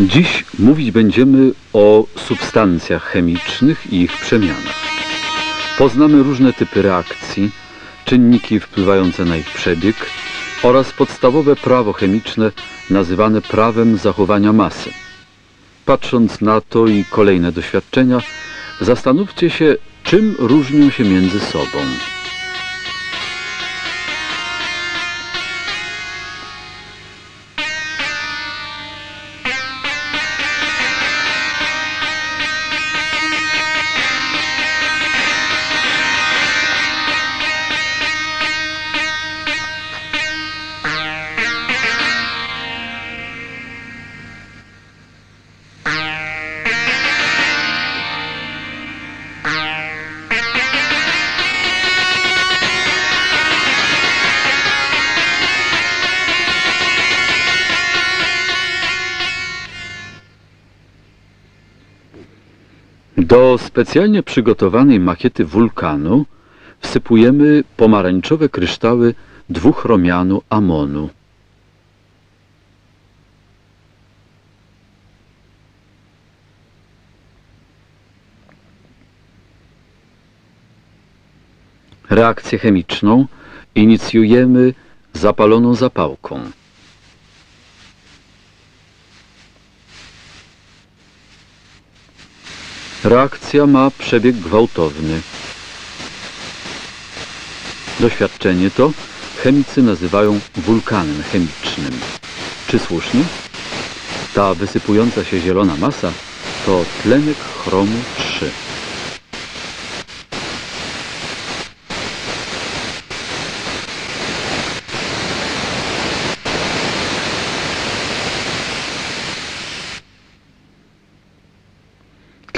Dziś mówić będziemy o substancjach chemicznych i ich przemianach. Poznamy różne typy reakcji, czynniki wpływające na ich przebieg oraz podstawowe prawo chemiczne nazywane prawem zachowania masy. Patrząc na to i kolejne doświadczenia, zastanówcie się, czym różnią się między sobą. Do specjalnie przygotowanej makiety wulkanu wsypujemy pomarańczowe kryształy dwuchromianu amonu. Reakcję chemiczną inicjujemy zapaloną zapałką. Reakcja ma przebieg gwałtowny. Doświadczenie to chemicy nazywają wulkanem chemicznym. Czy słusznie? Ta wysypująca się zielona masa to tlenek chromu 3.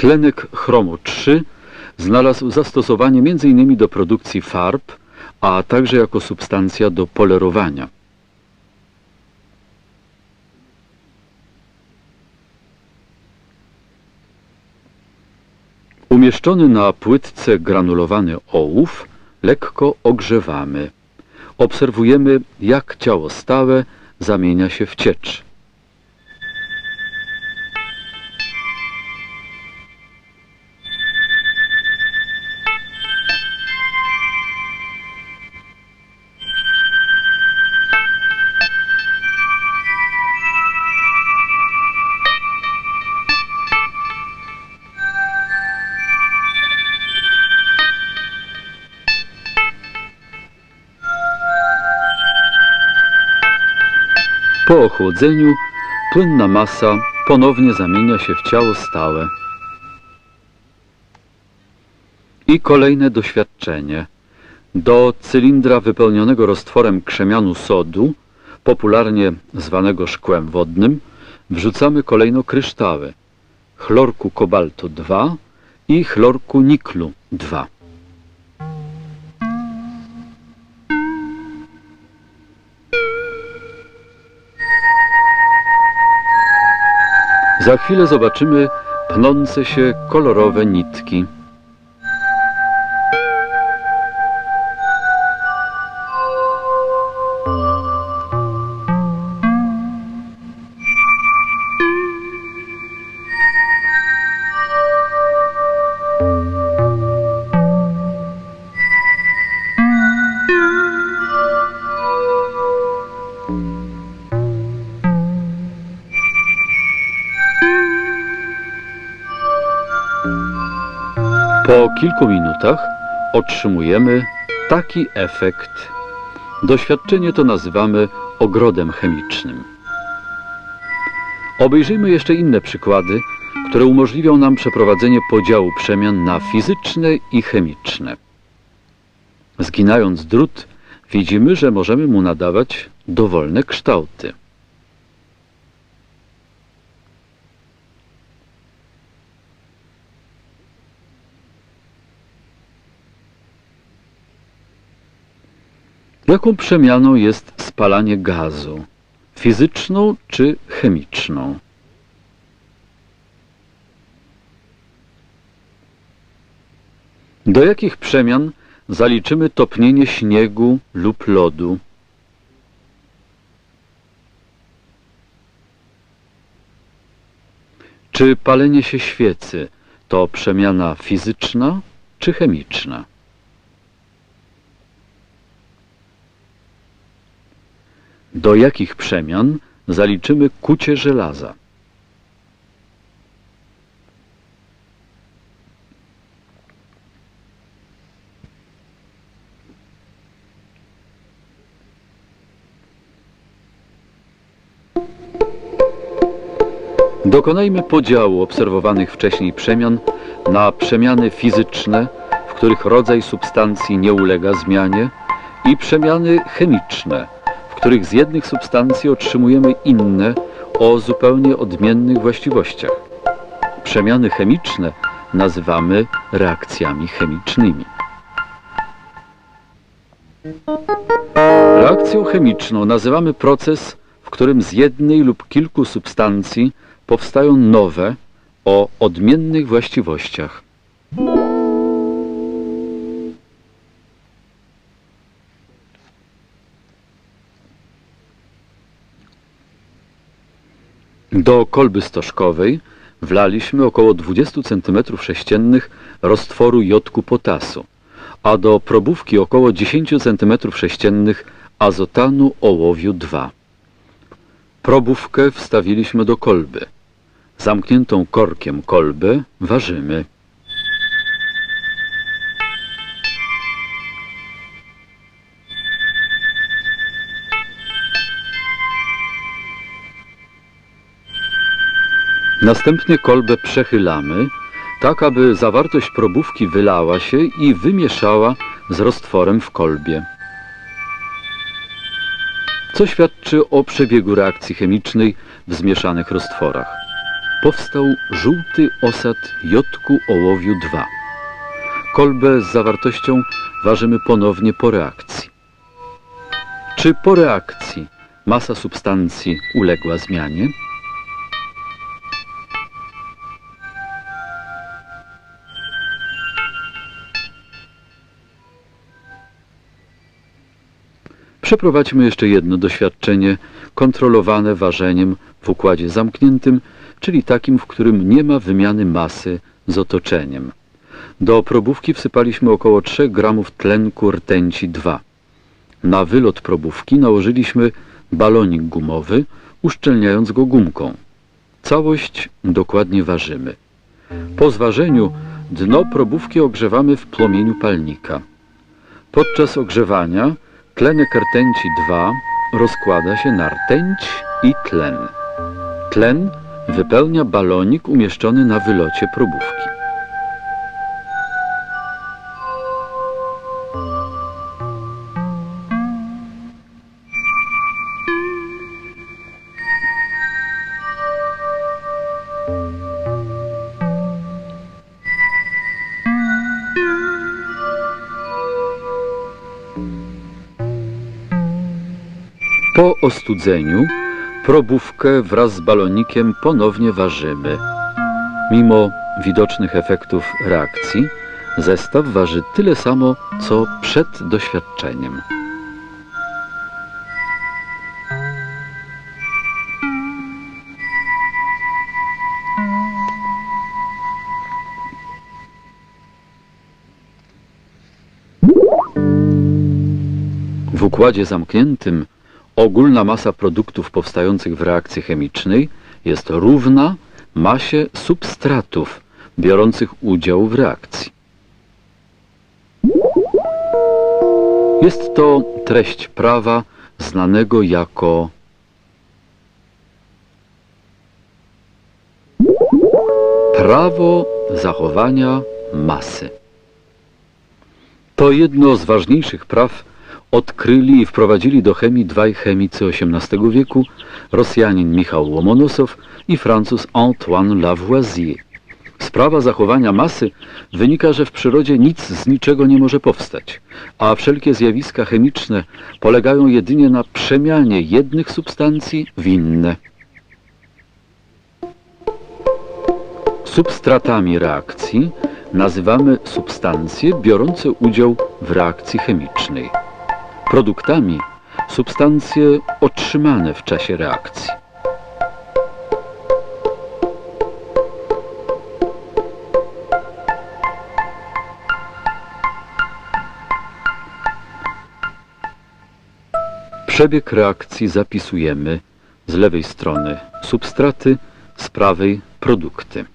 Tlenek chromu 3 znalazł zastosowanie m.in. do produkcji farb, a także jako substancja do polerowania. Umieszczony na płytce granulowany ołów lekko ogrzewamy. Obserwujemy, jak ciało stałe zamienia się w ciecz. Po ochłodzeniu płynna masa ponownie zamienia się w ciało stałe. I kolejne doświadczenie. Do cylindra wypełnionego roztworem krzemianu sodu, popularnie zwanego szkłem wodnym, wrzucamy kolejno kryształy chlorku kobaltu 2 i chlorku niklu 2. Za chwilę zobaczymy pnące się kolorowe nitki. Kilku minutach otrzymujemy taki efekt. Doświadczenie to nazywamy ogrodem chemicznym. Obejrzyjmy jeszcze inne przykłady, które umożliwią nam przeprowadzenie podziału przemian na fizyczne i chemiczne. Zginając drut, widzimy, że możemy mu nadawać dowolne kształty. Jaką przemianą jest spalanie gazu? Fizyczną czy chemiczną? Do jakich przemian zaliczymy topnienie śniegu lub lodu? Czy palenie się świecy to przemiana fizyczna czy chemiczna? Do jakich przemian zaliczymy kucie żelaza? Dokonajmy podziału obserwowanych wcześniej przemian na przemiany fizyczne, w których rodzaj substancji nie ulega zmianie, i przemiany chemiczne, których z jednych substancji otrzymujemy inne o zupełnie odmiennych właściwościach. Przemiany chemiczne nazywamy reakcjami chemicznymi. Reakcją chemiczną nazywamy proces, w którym z jednej lub kilku substancji powstają nowe o odmiennych właściwościach. Do kolby stożkowej wlaliśmy około 20 cm3 roztworu jodku potasu, a do probówki około 10 cm3 azotanu ołowiu 2. Probówkę wstawiliśmy do kolby. Zamkniętą korkiem kolbę ważymy. Następnie kolbę przechylamy, tak aby zawartość probówki wylała się i wymieszała z roztworem w kolbie co świadczy o przebiegu reakcji chemicznej w zmieszanych roztworach. Powstał żółty osad jodku ołowiu 2. Kolbę z zawartością ważymy ponownie po reakcji. Czy po reakcji masa substancji uległa zmianie? Przeprowadźmy jeszcze jedno doświadczenie kontrolowane ważeniem w układzie zamkniętym, czyli takim, w którym nie ma wymiany masy z otoczeniem. Do probówki wsypaliśmy około 3 gramów tlenku rtęci 2. Na wylot probówki nałożyliśmy balonik gumowy, uszczelniając go gumką. Całość dokładnie ważymy. Po zważeniu dno probówki ogrzewamy w płomieniu palnika. Podczas ogrzewania Tlenek rtęci 2 rozkłada się na rtęć i tlen. Tlen wypełnia balonik umieszczony na wylocie probówki. Po ostudzeniu probówkę wraz z balonikiem ponownie ważymy. Mimo widocznych efektów reakcji, zestaw waży tyle samo, co przed doświadczeniem. W układzie zamkniętym Ogólna masa produktów powstających w reakcji chemicznej jest równa masie substratów biorących udział w reakcji. Jest to treść prawa znanego jako prawo zachowania masy. To jedno z ważniejszych praw odkryli i wprowadzili do chemii dwaj chemicy XVIII wieku, Rosjanin Michał Łomonosow i Francuz Antoine Lavoisier. Sprawa zachowania masy wynika, że w przyrodzie nic z niczego nie może powstać, a wszelkie zjawiska chemiczne polegają jedynie na przemianie jednych substancji w inne. Substratami reakcji nazywamy substancje biorące udział w reakcji chemicznej. Produktami substancje otrzymane w czasie reakcji. Przebieg reakcji zapisujemy z lewej strony substraty, z prawej produkty.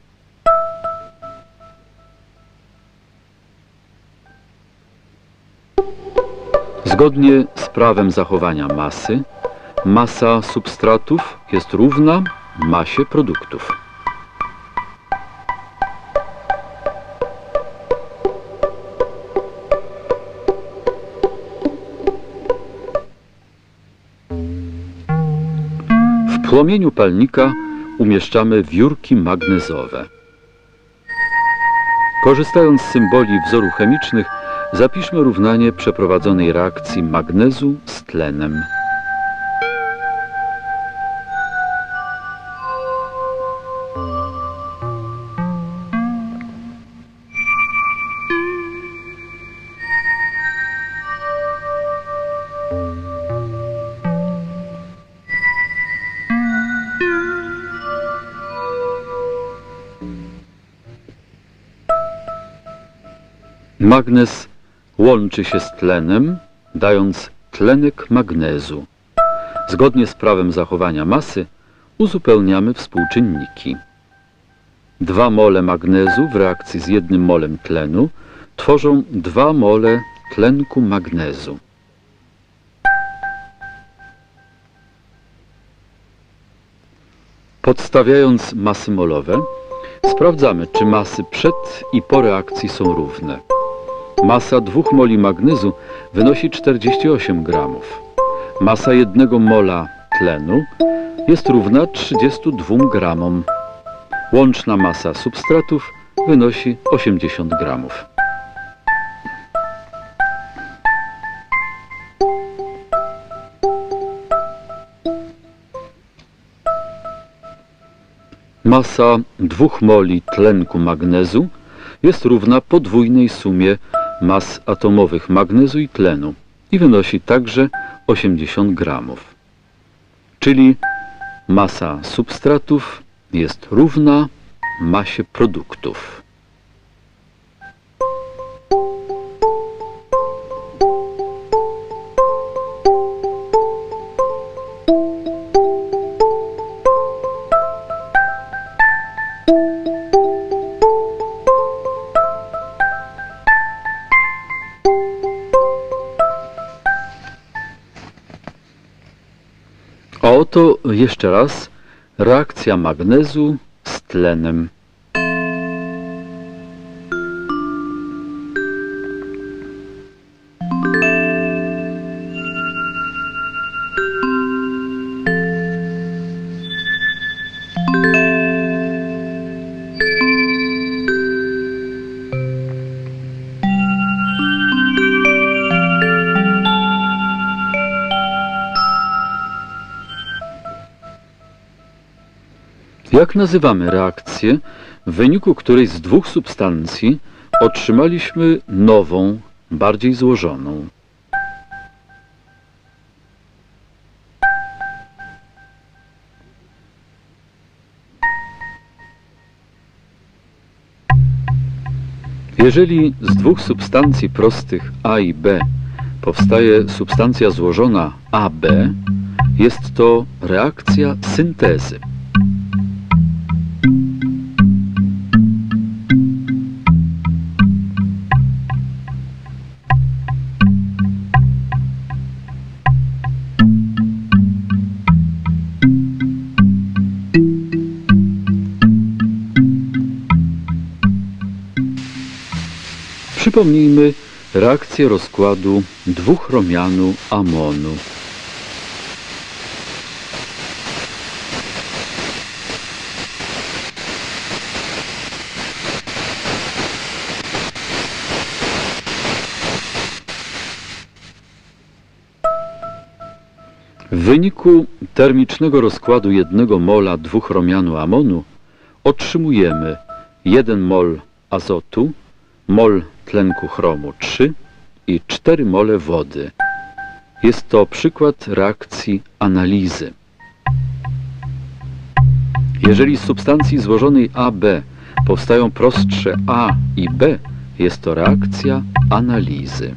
Zgodnie z prawem zachowania masy, masa substratów jest równa masie produktów. W płomieniu palnika umieszczamy wiórki magnezowe. Korzystając z symboli wzorów chemicznych, zapiszmy równanie przeprowadzonej reakcji magnezu z tlenem. Magnez łączy się z tlenem, dając tlenek magnezu. Zgodnie z prawem zachowania masy uzupełniamy współczynniki. Dwa mole magnezu w reakcji z jednym molem tlenu tworzą dwa mole tlenku magnezu. Podstawiając masy molowe, sprawdzamy, czy masy przed i po reakcji są równe. Masa dwóch moli magnezu wynosi 48 gramów. Masa jednego mola tlenu jest równa 32 gramom. Łączna masa substratów wynosi 80 gramów. Masa dwóch moli tlenku magnezu jest równa podwójnej sumie mas atomowych magnezu i tlenu i wynosi także 80 gramów. Czyli masa substratów jest równa masie produktów. A oto jeszcze raz reakcja magnezu z tlenem. Jak nazywamy reakcję, w wyniku której z dwóch substancji otrzymaliśmy nową, bardziej złożoną? Jeżeli z dwóch substancji prostych A i B powstaje substancja złożona AB, jest to reakcja syntezy. Przypomnijmy reakcję rozkładu dwuchromianu amonu. W wyniku termicznego rozkładu jednego mola dwuchromianu amonu otrzymujemy 1 mol azotu mol tlenku chromu 3 i 4 mole wody. Jest to przykład reakcji analizy. Jeżeli z substancji złożonej AB powstają prostsze A i B, jest to reakcja analizy.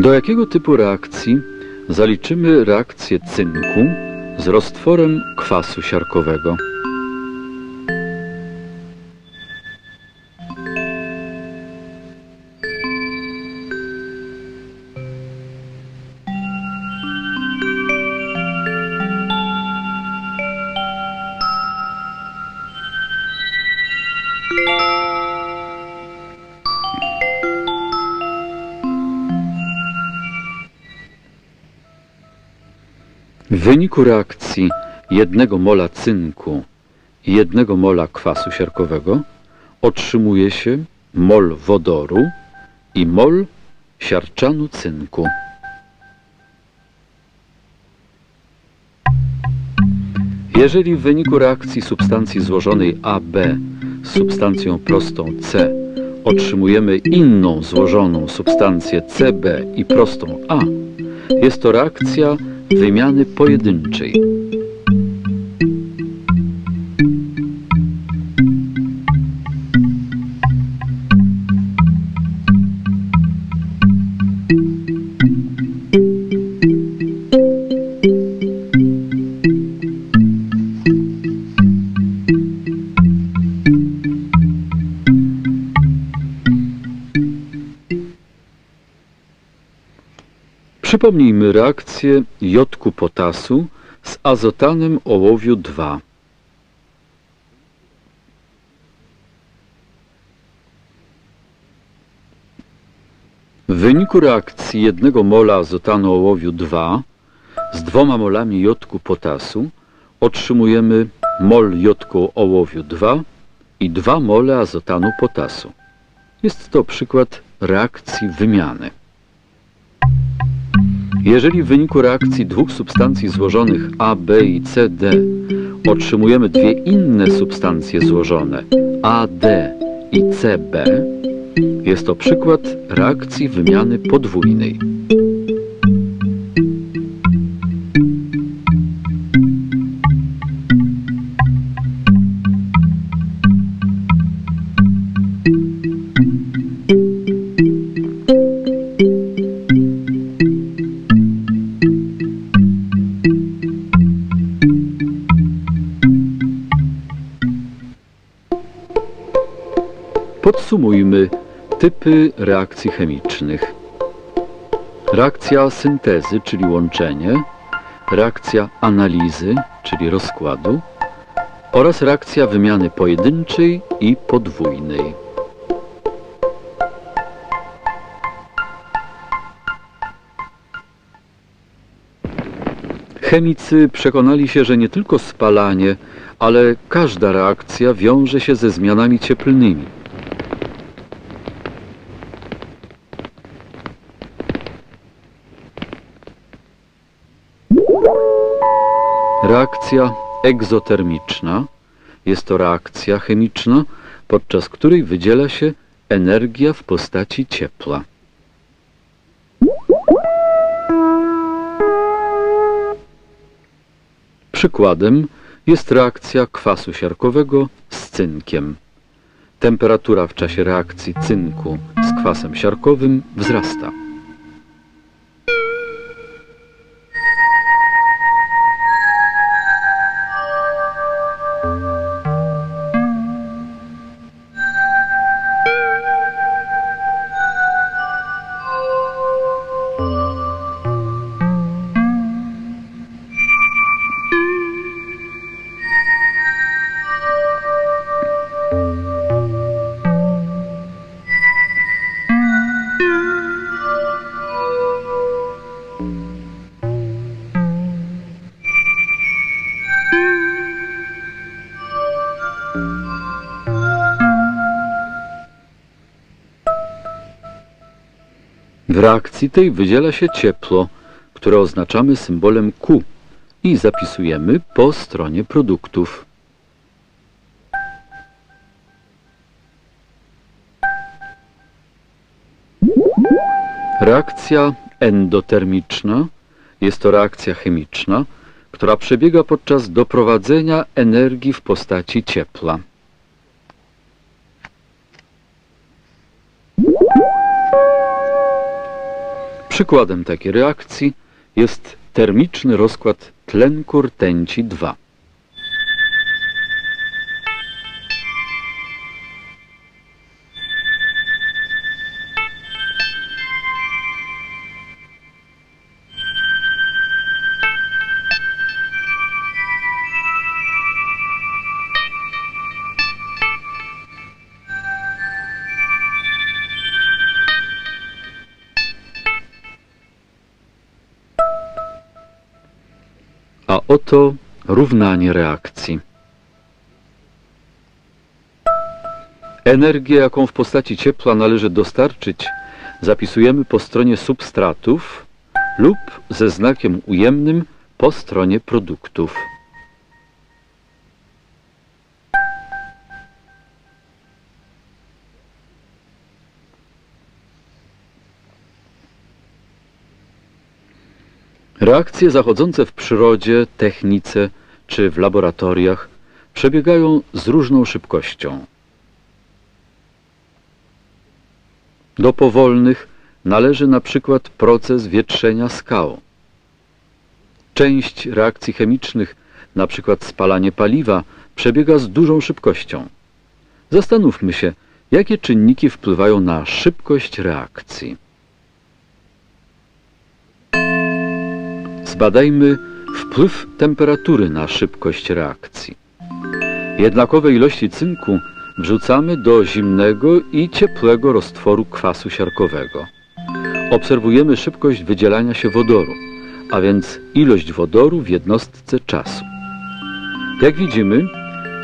Do jakiego typu reakcji zaliczymy reakcję cynku z roztworem kwasu siarkowego? Wyniku reakcji jednego mola cynku i jednego mola kwasu siarkowego otrzymuje się mol wodoru i mol siarczanu cynku. Jeżeli w wyniku reakcji substancji złożonej AB z substancją prostą C otrzymujemy inną złożoną substancję CB i prostą A, jest to reakcja wymiany pojedynczej. Przypomnijmy reakcję jodku potasu z azotanem ołowiu 2. W wyniku reakcji jednego mola azotanu ołowiu 2 z dwoma molami jodku potasu otrzymujemy mol jodku ołowiu 2 i 2 mole azotanu potasu. Jest to przykład reakcji wymiany. Jeżeli w wyniku reakcji dwóch substancji złożonych A, B i C, D otrzymujemy dwie inne substancje złożone A, D i C, B, jest to przykład reakcji wymiany podwójnej. Typy reakcji chemicznych. Reakcja syntezy, czyli łączenie, reakcja analizy, czyli rozkładu oraz reakcja wymiany pojedynczej i podwójnej. Chemicy przekonali się, że nie tylko spalanie, ale każda reakcja wiąże się ze zmianami cieplnymi. Reakcja egzotermiczna jest to reakcja chemiczna, podczas której wydziela się energia w postaci ciepła. Przykładem jest reakcja kwasu siarkowego z cynkiem. Temperatura w czasie reakcji cynku z kwasem siarkowym wzrasta. Reakcji tej wydziela się ciepło, które oznaczamy symbolem Q i zapisujemy po stronie produktów. Reakcja endotermiczna jest to reakcja chemiczna, która przebiega podczas doprowadzenia energii w postaci ciepła. Przykładem takiej reakcji jest termiczny rozkład tlenku rtęci 2. oto równanie reakcji. Energię, jaką w postaci ciepła należy dostarczyć, zapisujemy po stronie substratów lub ze znakiem ujemnym po stronie produktów. Reakcje zachodzące w przyrodzie, technice czy w laboratoriach przebiegają z różną szybkością. Do powolnych należy na przykład proces wietrzenia skał. Część reakcji chemicznych, na przykład spalanie paliwa, przebiega z dużą szybkością. Zastanówmy się, jakie czynniki wpływają na szybkość reakcji. Zbadajmy wpływ temperatury na szybkość reakcji. Jednakowe ilości cynku wrzucamy do zimnego i ciepłego roztworu kwasu siarkowego. Obserwujemy szybkość wydzielania się wodoru, a więc ilość wodoru w jednostce czasu. Jak widzimy,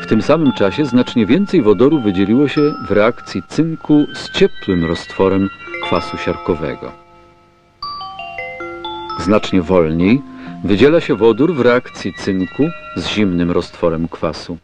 w tym samym czasie znacznie więcej wodoru wydzieliło się w reakcji cynku z ciepłym roztworem kwasu siarkowego. Znacznie wolniej wydziela się wodór w reakcji cynku z zimnym roztworem kwasu.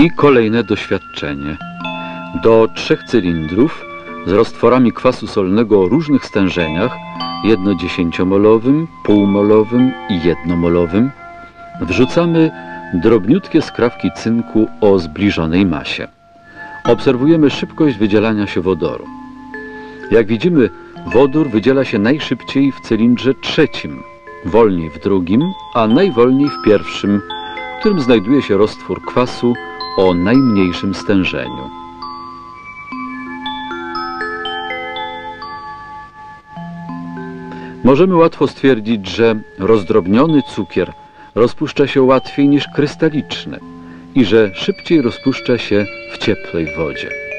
I kolejne doświadczenie. Do trzech cylindrów z roztworami kwasu solnego o różnych stężeniach, jednodziesięciomolowym, półmolowym i jednomolowym, wrzucamy drobniutkie skrawki cynku o zbliżonej masie. Obserwujemy szybkość wydzielania się wodoru. Jak widzimy, wodór wydziela się najszybciej w cylindrze trzecim, wolniej w drugim, a najwolniej w pierwszym, w którym znajduje się roztwór kwasu o najmniejszym stężeniu. Możemy łatwo stwierdzić, że rozdrobniony cukier rozpuszcza się łatwiej niż krystaliczny i że szybciej rozpuszcza się w ciepłej wodzie.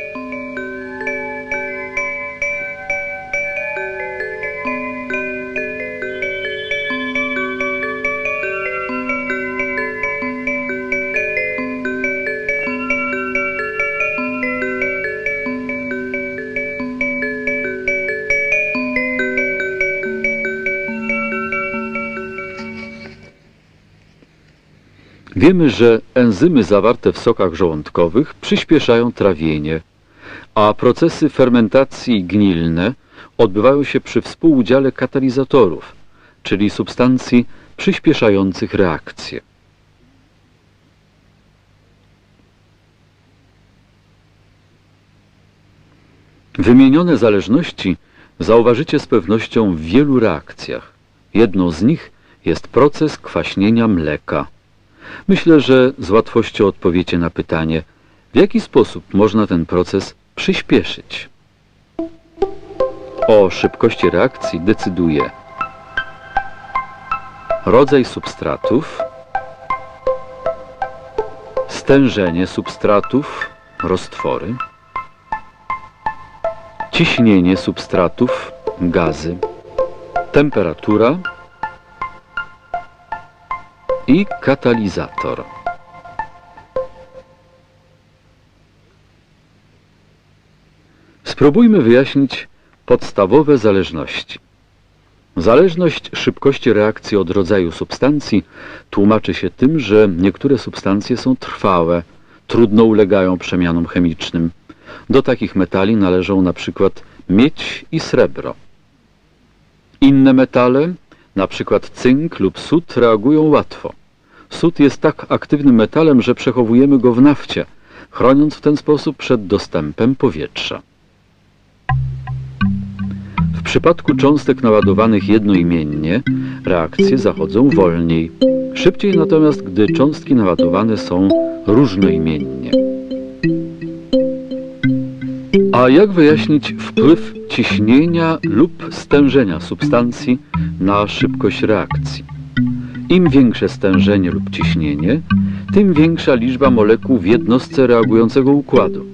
Wiemy, że enzymy zawarte w sokach żołądkowych przyspieszają trawienie, a procesy fermentacji gnilne odbywają się przy współudziale katalizatorów, czyli substancji przyspieszających reakcje. Wymienione zależności zauważycie z pewnością w wielu reakcjach. Jedną z nich jest proces kwaśnienia mleka. Myślę, że z łatwością odpowiecie na pytanie, w jaki sposób można ten proces przyspieszyć. O szybkości reakcji decyduje rodzaj substratów, stężenie substratów, roztwory, ciśnienie substratów, gazy, temperatura i katalizator. Spróbujmy wyjaśnić podstawowe zależności. Zależność szybkości reakcji od rodzaju substancji tłumaczy się tym, że niektóre substancje są trwałe, trudno ulegają przemianom chemicznym. Do takich metali należą na przykład miedź i srebro. Inne metale, na przykład cynk lub sód, reagują łatwo. Sód jest tak aktywnym metalem, że przechowujemy go w nafcie, chroniąc w ten sposób przed dostępem powietrza. W przypadku cząstek naładowanych jednoimiennie reakcje zachodzą wolniej. Szybciej natomiast, gdy cząstki naładowane są różnoimiennie. A jak wyjaśnić wpływ ciśnienia lub stężenia substancji na szybkość reakcji? Im większe stężenie lub ciśnienie, tym większa liczba molekuł w jednostce reagującego układu,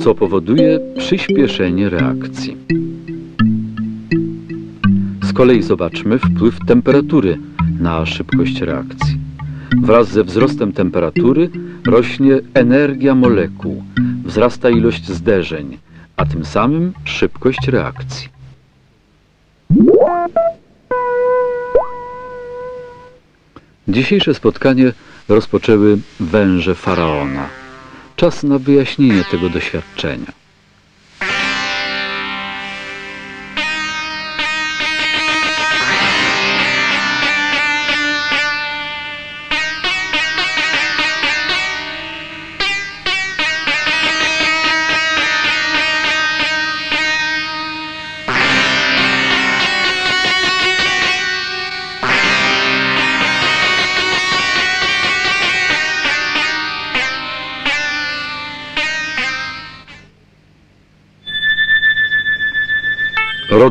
co powoduje przyspieszenie reakcji. Z kolei zobaczmy wpływ temperatury na szybkość reakcji. Wraz ze wzrostem temperatury rośnie energia molekuł, wzrasta ilość zderzeń, a tym samym szybkość reakcji. Dzisiejsze spotkanie rozpoczęły węże faraona. Czas na wyjaśnienie tego doświadczenia.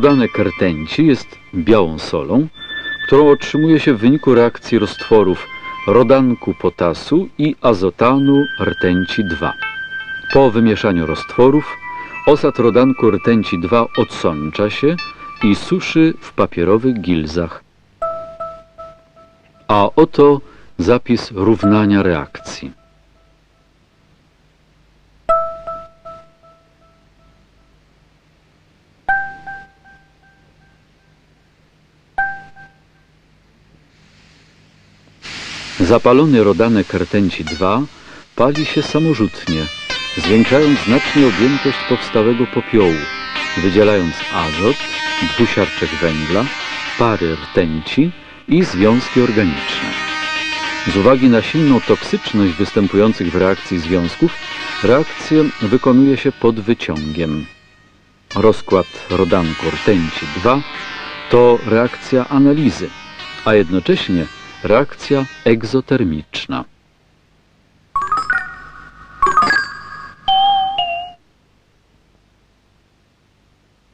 Rodanek rtęci jest białą solą, którą otrzymuje się w wyniku reakcji roztworów rodanku potasu i azotanu rtęci 2. Po wymieszaniu roztworów osad rodanku rtęci 2 odsącza się i suszy w papierowych gilzach. A oto zapis równania reakcji. Zapalony rodanek rtęci 2 pali się samorzutnie, zwiększając znacznie objętość powstałego popiołu, wydzielając azot, dwusiarczek węgla, pary rtęci i związki organiczne. Z uwagi na silną toksyczność występujących w reakcji związków, reakcję wykonuje się pod wyciągiem. Rozkład rodanku rtęci 2 to reakcja analizy, a jednocześnie reakcja egzotermiczna.